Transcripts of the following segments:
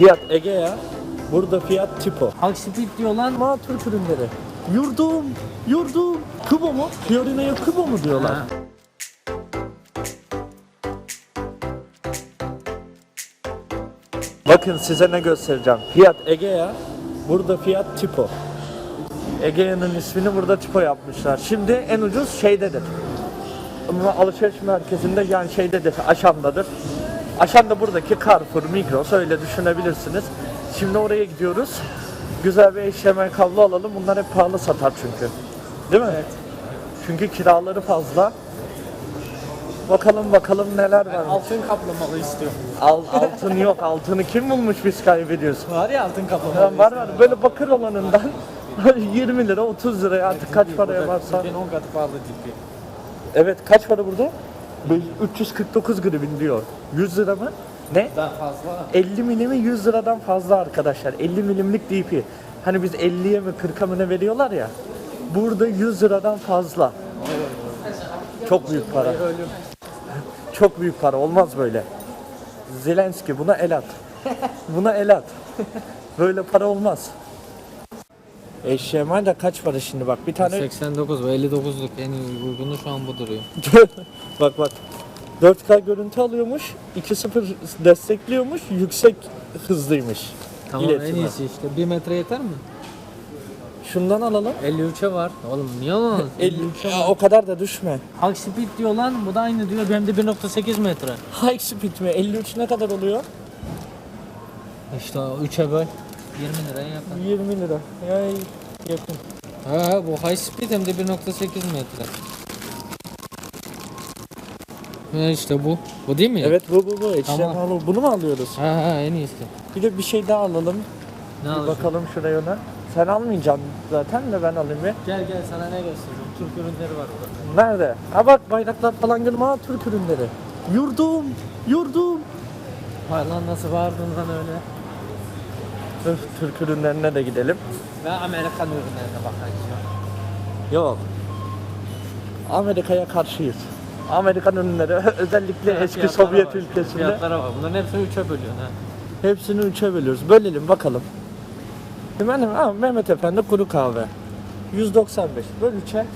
Fiyat Egea. Burada fiyat tipo. Speed diyor lan. Türk ürünleri. Yurdum, yurdum. Kubo mu? Fiorina'ya Kubo mu diyorlar? Ha. Bakın size ne göstereceğim. Fiyat Egea. Burada fiyat tipo. Egea'nın ismini burada tipo yapmışlar. Şimdi en ucuz şeydedir. Ama alışveriş merkezinde yani şeydedir, Aşam'dadır. Aşam da buradaki Carrefour, Migros öyle düşünebilirsiniz. Şimdi oraya gidiyoruz. Güzel bir HDMI kablo alalım. Bunlar hep pahalı satar çünkü. Değil mi? Çünkü kiraları fazla. Bakalım bakalım neler var. Altın kaplamalı istiyor. Al, altın yok. Altını kim bulmuş biz kaybediyoruz. Var ya altın kaplamalı. Ya var var. Böyle bakır olanından 20 lira 30 liraya artık kaç paraya varsa. Türkiye'nin 10 katı pahalı tipi. Evet kaç para burada? Be- 349 grivin diyor. 100 lira mı? Ne? Daha fazla. 50 milimi 100 liradan fazla arkadaşlar. 50 milimlik DP. Hani biz 50'ye mi 40'a mı ne veriyorlar ya. Burada 100 liradan fazla. Çok büyük para. Çok büyük para. Olmaz böyle. Zelenski buna el at. Buna el at. Böyle para olmaz. HDMI de kaç para şimdi bak bir tane 89 ve 59'luk en uygunu şu an bu duruyor. bak bak 4K görüntü alıyormuş 2.0 destekliyormuş yüksek hızlıymış Tamam İletişime. en iyisi işte. 1 metre yeter mi? Şundan alalım 53'e var. Oğlum niye? 50, 53'e Ya var. o kadar da düşme Halk Speed diyor lan. Bu da aynı diyor. Benim de 1.8 metre. High speed mi 53 ne kadar oluyor İşte 3'e böl. 20 liraya yakın. 20 lira ya yakın Ha bu high speed hem de 1.8 metre. Ha işte bu. Bu değil mi? Evet bu bu bu Tamam. HDMI al- bunu mu alıyoruz Ha ha en iyisi. bir de bir şey daha alalım Ne bir bakalım şuraya ona sen almayacaksın zaten de ben alayım bir Gel gel sana ne göstereceğim. Türk ürünleri var burada. Nerede? Ha bak bayraklar falan görüyorum. Ha Türk ürünleri. Yurdum, yurdum. Vay lan nasıl bağırdın lan öyle. Dur, Türk ürünlerine de gidelim. Ve Amerikan ürünlerine bakacağım. Yok. Amerika'ya karşıyız. Amerikan ürünleri özellikle eski Fiyatlara Sovyet bak. ülkesinde Fiyatlara bak. Bunların hepsini 3'e bölüyorsun ha. hepsini üçe bölüyoruz. Bölelim bakalım. Benim, ha, Mehmet Efendi kuru kahve. 195. Böl üçe.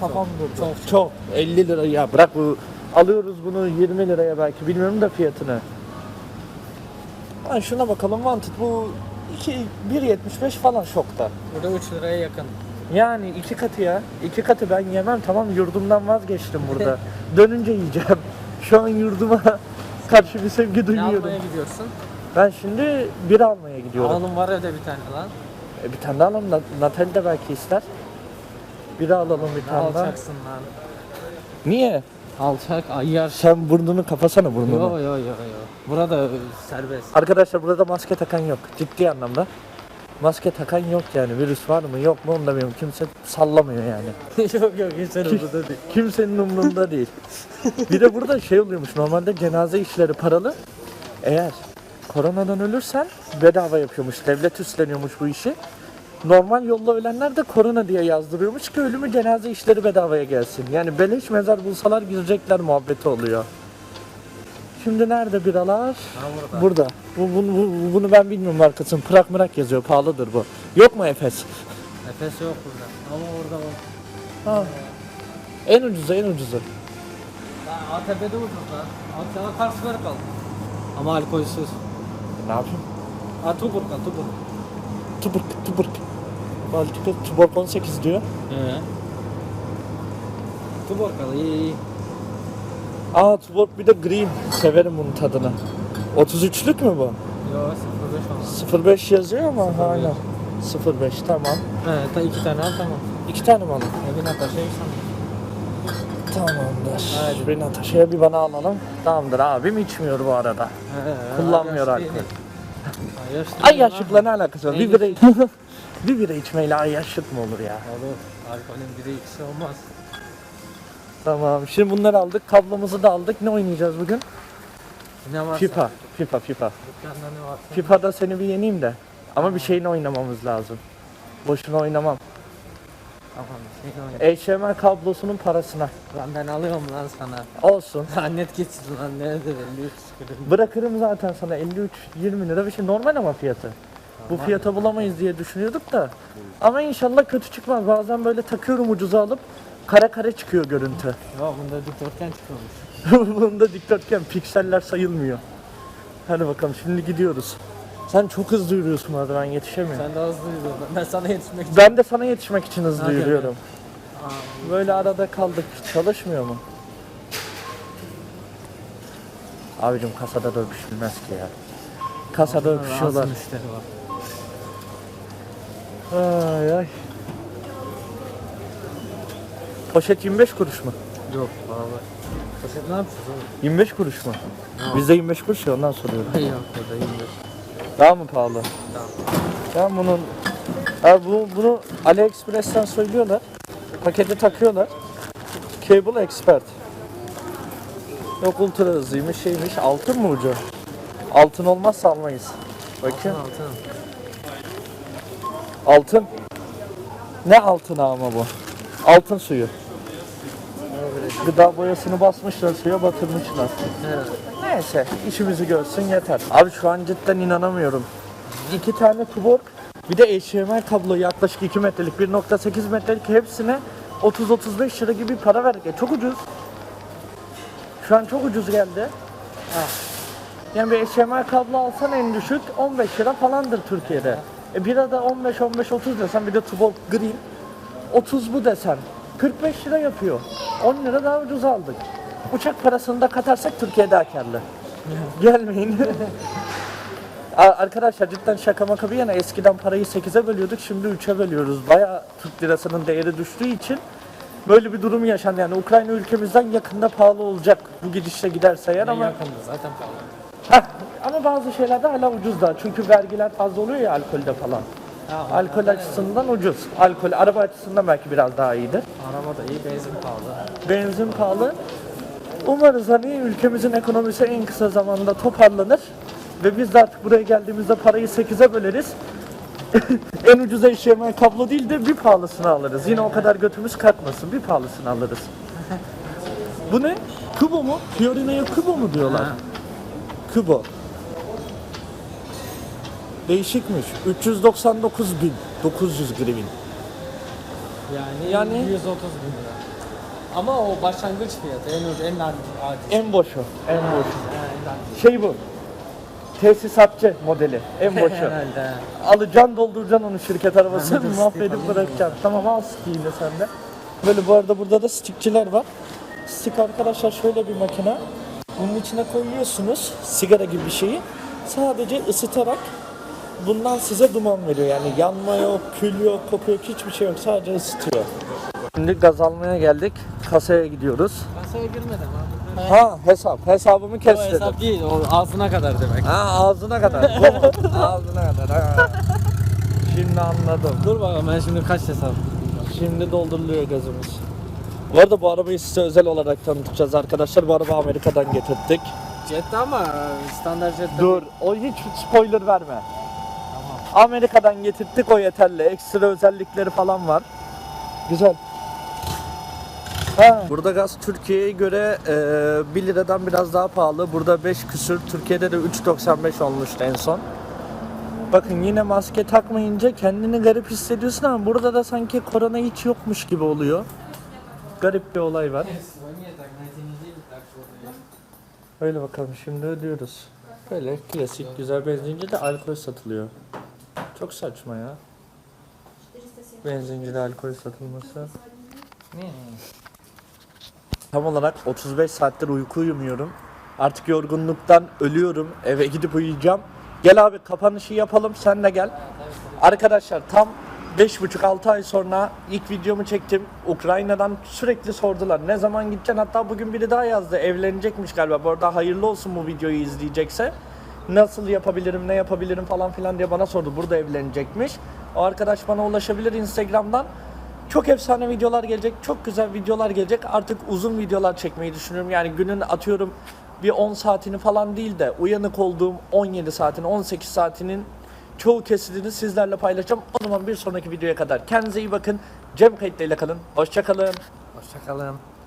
Kafam durdu. çok, Çok. 50 lira ya bırak bu. Alıyoruz bunu 20 liraya belki bilmiyorum da fiyatını. Ha, şuna bakalım Wanted bu 2 1.75 falan şokta. Burada 3 liraya yakın. Yani iki katı ya. iki katı ben yemem tamam yurdumdan vazgeçtim burada. Dönünce yiyeceğim. Şu an yurduma karşı bir sevgi Ne duymuyorum. almaya gidiyorsun? Ben şimdi bir almaya gidiyorum. Alalım var evde bir tane lan. E, bir tane daha alalım. Natali de belki ister. Biri alalım bir Ne tane daha. alacaksın lan? Niye? Alçak, ayyar. Sen burnunu kapasana burnunu. Yo yo yo yo. Burada e, serbest. Arkadaşlar burada maske takan yok. Ciddi anlamda. Maske takan yok yani. Virüs var mı yok mu onu da bilmiyorum. Kimse sallamıyor yani. yok yok hiç umurunda değil. Kimsenin umrunda değil. Bir de burada şey oluyormuş. Normalde cenaze işleri paralı. Eğer koronadan ölürsen bedava yapıyormuş. Devlet üstleniyormuş bu işi. Normal yolla ölenler de korona diye yazdırıyormuş ki ölümü cenaze işleri bedavaya gelsin. Yani beleş mezar bulsalar girecekler muhabbeti oluyor. Şimdi nerede biralar? Burada. Burada. Bu, bunu, bu- bunu ben bilmiyorum markasını. Pırak mırak yazıyor. Pahalıdır bu. Yok mu Efes? Nefes yok burada. Ama orada var. Ha. En ucuzu en ucuzu. ATP'de ucuz lan. ATP karşıları kaldı. Ama alkolsüz. Ne yapayım? Ha Tuborg lan Tuborg. Tuburk tuburk. Baltika Tuborg 18 diyor. He. Tuborg al iyi iyi. Aa Tuborg bir de green. Severim bunun tadını. 33'lük mü bu? Yo 05 olmaz. 05 yazıyor ama 05. hala. 05 tamam. He ta iki tane al tamam. İki tane mi alalım? Evin ataşı sen. Tamamdır. Hadi. Bir Natasha'ya bir bana alalım. Tamamdır abim içmiyor bu arada. He, Kullanmıyor alkol. Ay yaşlıkla ne alakası var? Bir Neydi? Bir bira içmeyle ay yaşlık mı olur ya? Olur. Alkolün biri ikisi olmaz. Tamam. Şimdi bunları aldık. Kablomuzu da aldık. Ne oynayacağız bugün? Ne varsa. FIFA. FIFA, FIFA. Dükkanda ne varsa. FIFA'da seni bir yeneyim de. Ama bir şeyini oynamamız lazım. Boşuna oynamam. Aman şey HDMI kablosunun parasına. Lan ben alıyorum lan sana. Olsun. Lan net geçsin lan nerede 53 kırım. Bırakırım zaten sana 53 20 lira bir şey normal ama fiyatı. Bu fiyata bulamayız diye düşünüyorduk da. Ama inşallah kötü çıkmaz. Bazen böyle takıyorum ucuza alıp kare kare çıkıyor görüntü. Ya bunda dikdörtgen çıkıyormuş. Bunda dikdörtgen pikseller sayılmıyor. Hadi bakalım şimdi gidiyoruz. Sen çok hızlı yürüyorsun orada ben yetişemiyorum. Sen de hızlı yürüyorsun. Ben sana yetişmek için. Ben de sana yetişmek için hızlı Hadi yürüyorum. Aa, Böyle arada kaldık. Çalışmıyor mu? Abicim kasada da öpüşülmez ki ya. Kasada öpüşüyorlar. rahatsız müşteri var. Ay ay. Poşet 25 kuruş mu? Yok valla. Poşet ne yapacağız oğlum? 25 kuruş mu? Bizde 25 kuruş ya ondan soruyorum. Yok burada 25. Daha mı pahalı? Tamam. Ben bunun Abi bu, bunu AliExpress'ten söylüyorlar. Pakete takıyorlar. Cable Expert. Yok ultra hızlıymış şeymiş. Altın mı ucu? Altın olmazsa almayız. Bakın. Altın altın. Altın. Ne altını ama bu? Altın suyu. Gıda boyasını basmışlar suya batırmışlar. Neyse işimizi görsün yeter. Abi şu an cidden inanamıyorum. İki tane tuborg bir de HDMI kablo yaklaşık 2 metrelik 1.8 metrelik hepsine 30-35 lira gibi para verdik. E, çok ucuz. Şu an çok ucuz geldi. Yani bir HDMI kablo alsan en düşük 15 lira falandır Türkiye'de. E bir arada 15-15-30 desen bir de tuborg green 30 bu desen 45 lira yapıyor. 10 lira daha ucuz aldık. Uçak parasını da katarsak Türkiye daha karlı. Gelmeyin. Arkadaşlar cidden şaka maka bir yana eskiden parayı 8'e bölüyorduk şimdi 3'e bölüyoruz. Bayağı Türk lirasının değeri düştüğü için böyle bir durum yaşandı. Yani Ukrayna ülkemizden yakında pahalı olacak bu gidişle giderse eğer ama yakında zaten pahalı. Heh, ama bazı şeylerde hala ucuz da çünkü vergiler fazla oluyor ya alkolde falan. Ya, Alkol açısından ucuz. Alkol araba açısından belki biraz daha iyidir. Araba da iyi, benzin pahalı. Benzin pahalı. Umarız hani ülkemizin ekonomisi en kısa zamanda toparlanır ve biz de artık buraya geldiğimizde parayı 8'e böleriz. en ucuz HDMI kablo değil de bir pahalısını alırız. Yine o kadar götümüz kalkmasın. Bir pahalısını alırız. Bu ne? Kubo mu? Fiorina'ya Kubo mu diyorlar? Kubo. Değişikmiş. 399 bin. 900 grivin. Yani, Yani- 130 bin lira. Ama o başlangıç fiyatı en ucuz, en adil. En boşu. En boşu. En adil. Şey bu. Tesisatçı modeli. En boşu. Herhalde. Alacaksın dolduracaksın onu şirket arabasını Ben de stick mahvedip alayım. bırakacaksın. Tamam al stick'i de sen de. Böyle bu arada burada da stickçiler var. Stick arkadaşlar şöyle bir makine. Bunun içine koyuyorsunuz sigara gibi bir şeyi. Sadece ısıtarak bundan size duman veriyor. Yani yanma yok, kül yok, koku yok, hiçbir şey yok. Sadece ısıtıyor. Şimdi gaz almaya geldik. Kasaya gidiyoruz. Kasaya girmedim abi. Ha hesap. Hesabımı O kes dedim. hesap değil, o ağzına kadar demek. Ha ağzına kadar. Ağzına kadar. Ha. Şimdi anladım. Dur bakalım ben şimdi kaç hesap? Şimdi dolduruluyor gazımız. Bu arada bu arabayı size özel olarak tanıtacağız arkadaşlar. Bu araba Amerika'dan getirdik. Jette ama standart jette. Dur, o hiç spoiler verme. Amerika'dan getirttik o yeterli. Ekstra özellikleri falan var. Güzel. Ha. Burada gaz Türkiye'ye göre e, 1 liradan biraz daha pahalı. Burada 5 küsür, Türkiye'de de 3.95 olmuştu en son. Bakın yine maske takmayınca kendini garip hissediyorsun ama burada da sanki korona hiç yokmuş gibi oluyor. Garip bir olay var. Öyle bakalım şimdi ödüyoruz. Böyle klasik güzel benzinci de alkol satılıyor. Çok saçma ya. Benzincide alkol satılması. Tam olarak 35 saattir uyku uyumuyorum. Artık yorgunluktan ölüyorum. Eve gidip uyuyacağım. Gel abi kapanışı yapalım sen de gel. Arkadaşlar tam 5,5-6 ay sonra ilk videomu çektim. Ukrayna'dan sürekli sordular. Ne zaman gideceksin? Hatta bugün biri daha yazdı. Evlenecekmiş galiba. Bu arada hayırlı olsun bu videoyu izleyecekse. Nasıl yapabilirim, ne yapabilirim falan filan diye bana sordu. Burada evlenecekmiş. O arkadaş bana ulaşabilir Instagram'dan. Çok efsane videolar gelecek. Çok güzel videolar gelecek. Artık uzun videolar çekmeyi düşünüyorum. Yani günün atıyorum bir 10 saatini falan değil de uyanık olduğum 17 saatini, 18 saatinin çoğu kesitini sizlerle paylaşacağım. O zaman bir sonraki videoya kadar kendinize iyi bakın. Cem kayıtlarıyla kalın. Hoşça kalın. Hoşçakalın.